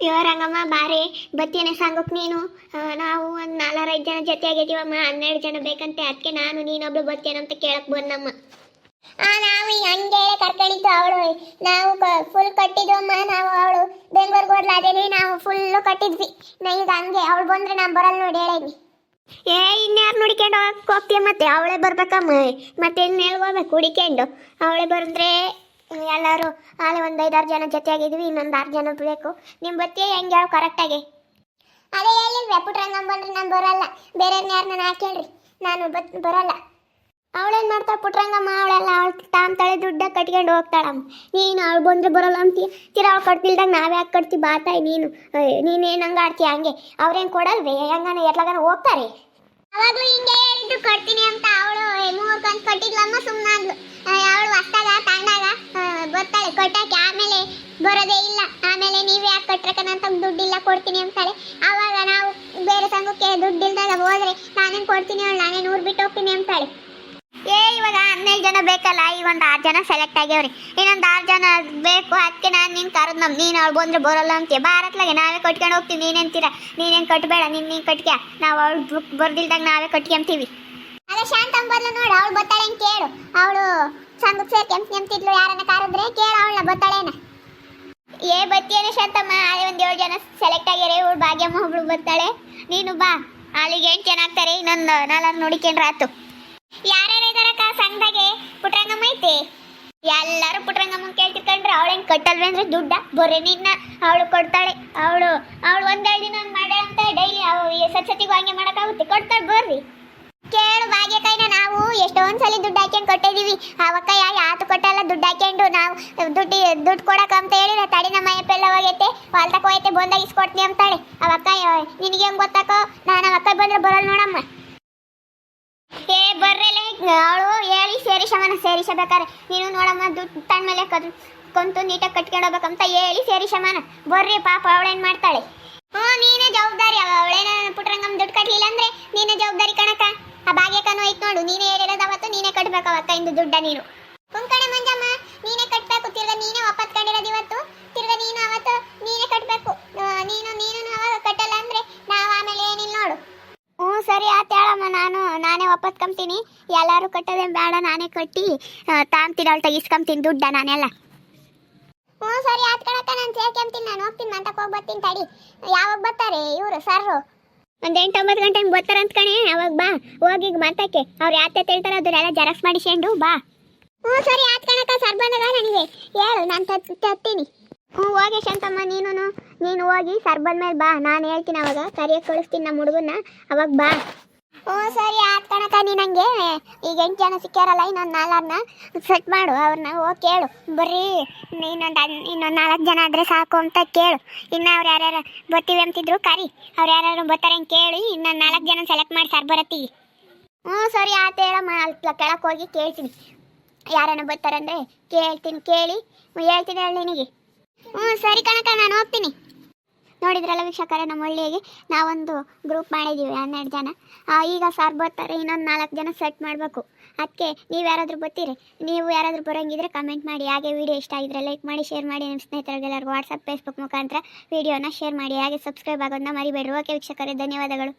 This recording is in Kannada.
ಇವ ರಂಗಮ್ಮ ಬಾರಿ ಬತ್ತೇನೆ ಸಾಂಗಕ್ಕೆ ನೀನು. ನಾವು ಒಂದು ನಾಲ್ಕೈದು ಜನ ಜೊತೆ ಆಗಿದ್ದೀವಮ್ಮ ಹನ್ನೆರಡು ಜನ ಬೇಕಂತೆ ಅದಕ್ಕೆ ನಾನು, ನೀನೊಬ್ಳು ಬರ್ತೇನಂತ ಕೇಳಕ್ ಬಂದಮ್ಮ. ನಾವು ಹಂಗೆ ಕರ್ಕೊಂಡಿದ್ದು ಅವಳು. ನಾವು ಫುಲ್ ಕಟ್ಟಿದ್ವಮ್ಮ, ನಾವು ಅವಳು. ಬೆಂಗಳೂರಿಗೆ ಹೋದ್ಲಾದೇನೆ ನಾವು ಫುಲ್ಲು ಕಟ್ಟಿದ್ವಿ. ನಾ ಈಗ ಹಂಗೆ, ಅವಳು ಬಂದ್ರೆ ನಾನು ಬರಲ್ಲ ನೋಡಿ ಹೇಳೇನಿ. ಏ, ಇನ್ಯಾರು ನೋಡಿಕೊಂಡು ಹೋಗಕ್ಕೆ ಹೋಗ್ತೀಯ ಮತ್ತೆ? ಅವಳೇ ಬರ್ಬೇಕಮ್ಮ. ಮತ್ತೆ ಇನ್ನು ಹೋಗ್ಬೇಕು? ಹುಡಿಕೊಂಡು ಅವಳೇ ಬಂದ್ರೆ ಎಲ್ಲರೂ ಅಲ್ಲಿ ಒಂದು ಐದಾರು ಜನ ಜೊತೆಯಾಗಿದ್ವಿ, ಇನ್ನೊಂದು ಆರು ಜನ ಬೇಕು. ನಿಮ್ಮ ಬತ್ತಿ ಹೆಂಗೆ ಹೇಳು ಕರೆಕ್ಟಾಗಿ ಅದೇ ಹೇಳಿಲ್ವೇ ಪುಟ್ರಂಗಮ್ಮ ಬಂದ್ರೆ ನಾನು ಬರಲ್ಲ. ಬೇರೆಯವ್ರನ್ನ ನಾನು ಹಾಕೇಳ್ರಿ ನಾನು ಬತ್ ಬರಲ್ಲ. ಅವಳೇನು ಮಾಡ್ತಾಳೆ ಪುಟ್ರಂಗಮ್ಮ ಅವಳೆಲ್ಲ ಅವಳು ತಾಂತಾಳೆ ದುಡ್ಡ ಕಟ್ಕೊಂಡು ಹೋಗ್ತಾಳಮ್ಮ. ನೀನು ಅವಳು ಬಂದ್ರೆ ಬರಲ್ಲ ಅಂತೀಯ? ತೀರ ಅವಳು ಕಟ್ತಿಲ್ದಾಗ ನಾವೇ ಯಾಕೆ ಕಟ್ತಿ ಬಾತಾಯಿ ನೀನು. ನೀನೇನು ಹಂಗೆ ಆಡ್ತೀಯ ಹಂಗೆ? ಅವ್ರೇನು ಕೊಡಲ್ವೇ? ಹೆಂಗನ ಎತ್ಲಾಗನ ಹೋಗ್ತಾರೆ? ಅವಾಗಲೂ ಹಿಂಗೆ ಹೇಳಿದ್ದು ಕಟ್ತೀನಿ ಅಂತ ಅವಳು ಮೂರು ಕಂತು ಕಟ್ಟಿದ್ಲಮ್ಮ ಸುಮ್ಮನಾದ್ಲು ಬರ್ತಾಳೆ ಕೊಟ್ಟಾಕೆ ಆಮೇಲೆ ಬರೋದೇ ಇಲ್ಲ. ಆಮೇಲೆ ನೀವೇ ಯಾಕೆ ಕಟ್ರಕನಂತ ದುಡ್ಡಿಲ್ಲ, ಕೊಡ್ತೀನಿ ಅಂತಾಳೆ ಆವಾಗ ನಾವು ಬೇರೆ ಸಂಘಕ್ಕೆ ದುಡ್ಡಿಲ್ದಾಗ ಹೋದ್ರೆ ನಾನೇನು ಕೊಡ್ತೀನಿ ಅವಳು ನಾನೇ ನೂರು ಬಿಟ್ಟು ಹೋಗ್ತೀನಿ ಅಂತಾಳೆ ಏ, ಇವಾಗ ಹನ್ನೆರಡು ಜನ ಬೇಕಲ್ಲ, ಈ ಒಂದು ಆರು ಜನ ಸೆಲೆಕ್ಟ್ ಆಗ್ಯಾವ್ರಿ. ಇನ್ನೊಂದು ಆರು ಜನ ಬೇಕು ಅದಕ್ಕೆ ನಾನು ನಿನ್ನ ಕರೆದು ನಮ್ಮ ನೀನು ಅವ್ಳು ಬಂದ್ರೆ ಬರೋಲ್ಲ ಅಂತೀಯ. ಭಾರತ್ಲಾಗೆ ನಾವೇ ಕಟ್ಕೊಂಡು ಹೋಗ್ತೀವಿ. ನೀನೇಂತೀರ ನೀನೇನು ಕಟ್ಟಬೇಡ ನಿನ್ನ ನೀನು ಕಟ್ಕ ನಾವು ಅವ್ಳು ಬರ್ದಿಲ್ದಾಗ ನಾವೇ ಕಟ್ಕೊಂತೀವಿ ಅದೇ ಶಾಂತ ಬದಲು ನೋಡು, ಅವಳು ಬರ್ತಾಳೆ ಕೇಳು. ಅವಳು ಸಂಘಕ್ಕೆ ಸೇರಿ ಕೆಂಪು ನೆಮ್ತಿದ್ಲು ಯಾರನ್ನ ಕಾರಿದ್ರೆ ಕೇಳ ಅವಳನ್ನ, ಬತ್ತಾಳೇನ? ಏ ಬತ್ತಿಯೇನೆ ಶಾಂತಮ್ಮ, ಅಲ್ಲಿ ಒಂದು ಏಳು ಜನ ಸೆಲೆಕ್ಟ್ ಆಗ್ಯಾರೆ ಇವಳು ಭಾಗ್ಯಮ್ಮ, ಒಬ್ಳು ಬರ್ತಾಳೆ ನೀನು ಬಾ, ಅಲ್ಲಿಗೆ ಎಂಟು ಚೆನ್ನಾಗ್ತಾರೆ ಇನ್ನೊಂದು ನಾಲ್ಕು ನೋಡಿಕೊಂಡ್ರೆ ಆತು. ಯಾರ್ಯಾರು ಇದಾರಕ್ಕ ಸಂಘದಾಗೆ? ಪುಟ್ರಂಗಮ್ಮ ಐತಿ? ಎಲ್ಲರೂ ಪುಟ್ರಂಗಮ್ಮ ಕೇಳ್ತಿಕೊಂಡ್ರೆ ಅವಳೇನು ಕಟ್ಟಲ್ವೇ ಅಂದ್ರೆ ದುಡ್ಡ, ಬೊರೆ ನಿನ್ನ, ಅವಳು ಕೊಡ್ತಾಳೆ. ಅವಳು ಅವಳು ಒಂದೆರಡು ದಿನ ಮಾಡ್ಯಾಳ ಅಂತ ಡೈಲಿ ಸತ್ಸತಿಗೂ ಹಂಗೆ ಮಾಡೋಕ್ಕಾಗುತ್ತೆ ಕೊಡ್ತಾಳೆ, ಬರ್ರಿ. ನಾವು ಎಷ್ಟೊಂದು ಸಲ ದುಡ್ಡು ಹಾಕ್ಯಂಡು ಕೊಟ್ಟಿದೀವಿ. ಅವಕ್ಕ ಯಾತು ಕೊಟ್ಟಲ್ಲ, ದುಡ್ಡು ಹಾಕ್ಯಂಡು ನಾವು ದುಡ್ಡು ದುಡ್ಡು ಕೊಡಕ್ಕೆ ಅಂತ ಹೇಳಿದ್ರೆ ತಡಿ ನಮ್ಮ ಅಯ್ಯಪ್ಪ ಎಲ್ಲ ಹೋಗೈತೆ ಹೊಲ್ತಕ್ಕ ಹೋಗೈತೆ, ಬಂದಾಗ ಇಸ್ಕೊಡ್ತೀನಿ ಅಂತಾಳೆ. ಅವಕ್ಕ ನಿನಗೆ ಹೆಂಗ್ ಗೊತ್ತಾಕೋ? ನಾನು ಅವಕ್ಕ ಬಂದ್ರೆ ಬರಲ್ಲ ನೋಡಮ್ಮ. ಏ ಬರ್ರಲ್ಲ ಅವಳು ಹೇಳಿ ಸೇರಿಸಮ್ಮನ ಸೇರಿಸಬೇಕಾರೆ ನೀನು ನೋಡಮ್ಮ, ದುಡ್ಡು ತನ್ನ ಮೇಲೆ ಕದ್, ಕೊಂತು ನೀಟಾಗಿ ಕಟ್ಕೊಂಡು ಹೋಗ್ಬೇಕಂತ ಹೇಳಿ ಸೇರಿಸಮ್ಮನ ಬರ್ರಿ ಪಾಪ, ಅವಳೇನ್ ಮಾಡ್ತಾಳೆ? ಕಟ್ಬೇಕು ಅವಕ್ಕ ಇಂದು ದುಡ್ಡ ನೀನು. ಕುಂಕಣೆ ಮಂಜಮ್ಮ, ನೀನೇ ಕಟ್ಬೇಕು. ತಿರ್ಗ ನೀನೇ ಒಪ್ಪತ್ಕೊಂಡಿರೋದು ಇವತ್ತು. ತಿರ್ಗ ನೀನು ಅವತ್ತು ನೀನೇ ಕಟ್ಬೇಕು. ನೀನು ನೀನು ಅವಾಗ ಕಟ್ಟಲ್ಲ ಅಂದ್ರೆ ನಾವು ಆಮೇಲೆ ಏನಿಲ್ಲ ನೋಡು. ಹ್ಞೂ, ಸರಿ ಆತ ಹೇಳಮ್ಮ ನಾನು. ನಾನೇ ಒಪ್ಪತ್ಕೊಂತೀನಿ ಎಲ್ಲಾರು ಕಟ್ಟೋದೇ ಬೇಡ, ನಾನೇ ಕಟ್ಟಿ ತಾಂತೀನಿ ಅವಳು ತೆಗಿಸ್ಕೊಂತೀನಿ ದುಡ್ಡ ನಾನೆಲ್ಲ. ಹ್ಞೂ, ಸರಿ ಆತ್ ಕಣಕ್ಕ, ನಾನು ಸೇರ್ಕೊಂತೀನಿ ನಾನು ಹೋಗ್ತೀನಿ ಮಂಟಕ್ಕೆ ಹೋಗಿ ಬರ್ತೀನಿ ತಡಿ. ಯಾವಾಗ ಬರ್ತಾರೆ ಇವರು, ಸರ್ರು? ಒಂದು ಎಂಟು ಒಂಬತ್ತು ಗಂಟೆ ಹಂಗೆ ಬರ್ತಾರೆ ಅಂತ ಕಣೆ, ಅವಾಗ ಬಾ. ಹೋಗಿ ಮಂಟಕ್ಕೆ ಅವ್ರು ಯಾತೆ ಹೇಳ್ತಾರ ಅದನ್ನೆಲ್ಲ ಜೆರಾಕ್ಸ್ ಮಾಡಿಸ್ಕೊಂಡು ಬಾ. ಹ್ಞೂ, ಸರಿ ಆತ್ ಕಣಕ್ಕ, ಸರ್ ಬಂದಾಗ ನನಗೆ ಹೇಳು, ನಾನು ತತ್ತೀನಿ. ಹ್ಞೂ, ಹೋಗಿ ಶಾಂತಮ್ಮ ನೀನು ನೀನು ಹೋಗಿ, ಸರ್ ಬಂದ ಮೇಲೆ ಬಾ. ನಾನು ಹೇಳ್ತೀನಿ ಅವಾಗ ಕರಿಯಕ್ಕೆ ಕಳಿಸ್ತೀನಿ ನಮ್ಮ ಹುಡುಗನ್ನ. ಅವಾಗ ಬಾ. ಹ್ಞೂ, ಸರಿ ಆತ್ ಕಣಕ ನೀ ನಂಗೆ ಈಗ ಎಂಟು ಜನ ಸಿಕ್ಕ್ಯಾರಲ್ಲ ಇನ್ನೊಂದು ನಾಲ್ಕನ್ನ ಸೆಟ್ ಮಾಡು ಅವ್ರನ್ನ ಓ, ಕೇಳು. ಬರ್ರಿ, ಇನ್ನೊಂದು ಇನ್ನೊಂದು ನಾಲ್ಕು ಜನ ಆದರೆ ಸಾಕು ಅಂತ ಕೇಳು. ಇನ್ನು ಅವ್ರು ಯಾರ್ಯಾರು ಬರ್ತೀವಿ ಅಂತಿದ್ರು ಕರಿ. ಅವ್ರು ಯಾರ್ಯಾರು ಬರ್ತಾರೆ ಅಂತ ಕೇಳಿ, ಇನ್ನೊಂದು ನಾಲ್ಕು ಜನ ಸೆಲೆಕ್ಟ್ ಮಾಡಿ ಸರ್ ಬರತ್ತೀವಿ. ಹ್ಞೂ, ಸರಿ ಆತ ಹೇಳಮ್ಮ ಅಲ್ಲಿ ಕೆಳಕ್ಕೆ ಹೋಗಿ ಕೇಳ್ತೀನಿ. ಯಾರನ್ನ ಬರ್ತಾರಂದ್ರೆ ಕೇಳ್ತೀನಿ, ಕೇಳಿ, ಹೇಳ್ತೀನಿ ಹೇಳಿ ನಿನಗೆ. ಹ್ಞೂ, ಸರಿ ಕಣಕ ನಾನು ಹೋಗ್ತೀನಿ. ನೋಡಿದ್ರಲ್ಲ ವೀಕ್ಷಕರೇ, ನಮ್ಮ ಹಳ್ಳಿಗೆ ನಾವೊಂದು ಗ್ರೂಪ್ ಮಾಡಿದ್ದೀವಿ ಹನ್ನೆರಡು ಜನ. ಈಗ ಸಾರ್ ಬರ್ತಾರೆ, ಇನ್ನೊಂದು ನಾಲ್ಕು ಜನ ಸೆಟ್ ಮಾಡಬೇಕು. ಅದಕ್ಕೆ ನೀವು ಯಾರಾದರೂ ಬರ್ತೀರಿ? ನೀವು ಯಾರಾದರೂ ಬರೋಂಗಿದ್ರೆ ಕಮೆಂಟ್ ಮಾಡಿ. ಹಾಗೆ ವಿಡಿಯೋ ಇಷ್ಟ ಆಗಿದ್ರೆ ಲೈಕ್ ಮಾಡಿ ಶೇರ್ ಮಾಡಿ. ನಿಮ್ಮ ಸ್ನೇಹಿತರಿಗೆಲ್ಲರಿಗೂ ವಾಟ್ಸಪ್ ಫೇಸ್ಬುಕ್ ಮುಖಾಂತರ ವಿಡಿಯೋನ ಶೇರ್ ಮಾಡಿ. ಹಾಗೆ ಸಬ್ಸ್ಕ್ರೈಬ್ ಆಗೋದನ್ನ ಮರಿಬೇಡ್ರಿ. ಓಕೆ ವೀಕ್ಷಕರೇ, ಧನ್ಯವಾದಗಳು.